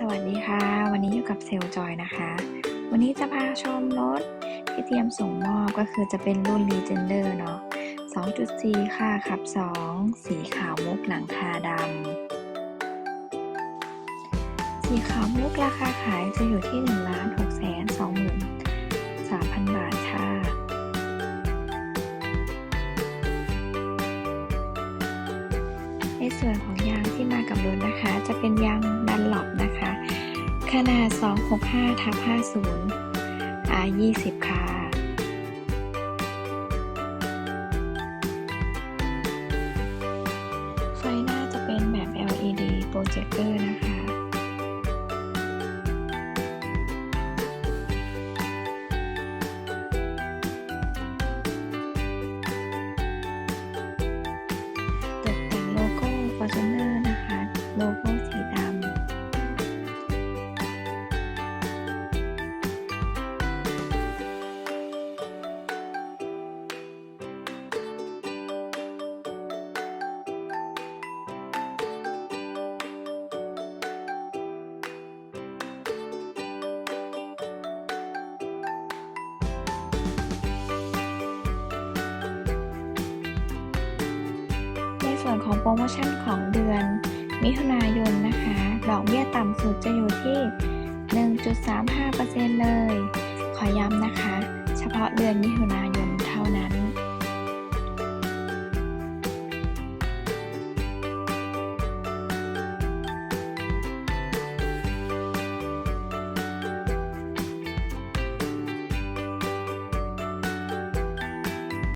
สวัสดีค่ะ วันนี้อยู่กับเซลจอยนะคะ วันนี้จะพาชมรถที่เตรียมส่งมอบก็คือจะเป็นรุ่น Legender เนาะ2.4 ค่ะขับ 2 สีขาวมุกหลังคาดำสีขาวมุกราคาขายจะอยู่ที่1ล้าน6แสน2 3,000 บาทค่ะในส่วนของยางที่มากับรถนะคะ ขนาด 265ทับ50 R 20 ค่ะ ไฟหน้าจะเป็นแบบ LED โปรเจคเตอร์นะคะ ส่วนของโปรโมชั่นของเดือนมิถุนายนนะคะ ดอกเบี้ยต่ำสุดจะอยู่ที่ 1.35%เลย ขอย้ำนะคะ เฉพาะเดือนมิถุนายน